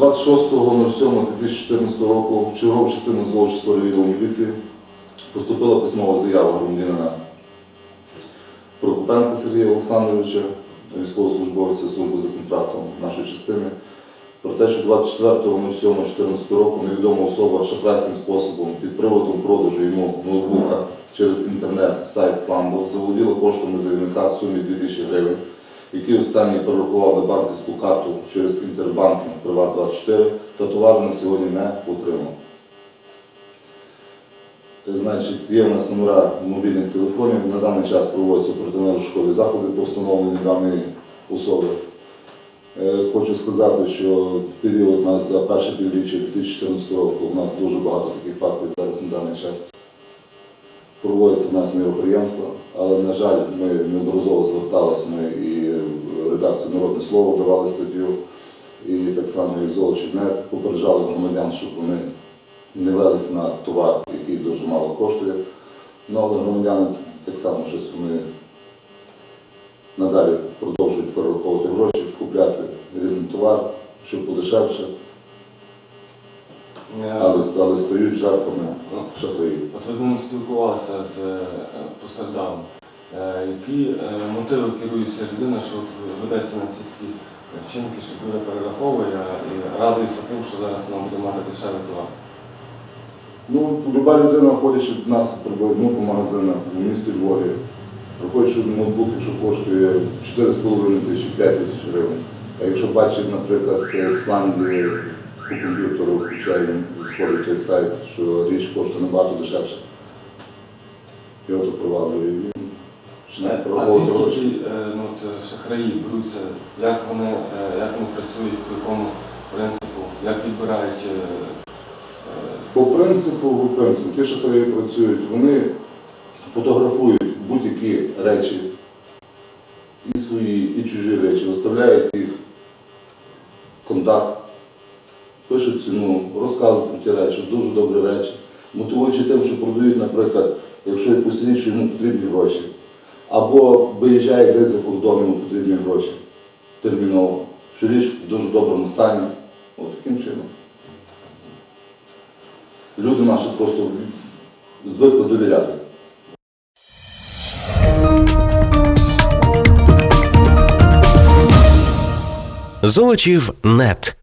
26.07.2014 року в чергову частину Золочівського відділу міліції. Поступила письмова заява громадянина Прокопенка Сергія Олександровича, військовослужбовця служби за контрактом нашої частини, про те, що 24.07.2014 року невідома особа шахрайським способом під приводом продажу йому ноутбука через інтернет сайт Сламбо заволоділа коштами заявника в сумі 2000 гривень, який останній перерахував на банківську карту через інтербанкінг Приват24 та товар на сьогодні не отримав. Значить, є в нас номера мобільних телефонів. На даний час проводяться оперативно-розшукові заходи по встановленню даної особи. Е, Хочу сказати, що в період у нас за перше півріччя 2014 року у нас дуже багато таких фактів зараз на даний час. Проводяться в нас міроприємства, але, на жаль, ми неодноразово зверталися, ми і в редакцію Народне Слово давали статтю, і так само і в Золочівнет попереджали громадян, щоб вони не велись на товар, який дуже мало коштує. Ну, але громадяни так само щось вони надалі продовжують перераховувати гроші, купляти різний товар, щоб подешевше, але, стають жертвами шахраїв. От ви з ним спілкувалися з е, постраждалим. Е, Які е, мотиви керується людина, що от ведеться на ці такі вчинки, що буде перераховує і радується тим, що зараз вона буде мати дешевий товар? Ну, люба людина, ходячи до нас приблизно по магазинах у місті Львові, приходить, що ноутбук, якщо коштує 4,5 тисячі, 5 тисяч гривень. А якщо бачить, наприклад, в Ісландії по комп'ютеру, включає він сходить той сайт, що річ коштує набагато дешевше. Його то приваблює. Він починає А звідки ті, е, ну, от, шахраї беруться, як вони, е, як вони працюють, по якому принципу, як відбирають е, е, По принципу, по принципу, ті шахраї працюють, вони фотографують будь-які речі, і свої, і чужі речі, виставляють їх в контакт, пишуть ціну, розказують про ті речі, дуже добрі речі, мотивуючи тим, що продають, наприклад, якщо якусь річ, йому потрібні гроші. Або виїжджає десь за кордон, йому потрібні гроші терміново, що річ в дуже доброму стані. От таким чином. Люди наші просто звикли довіряти. Золочів нет.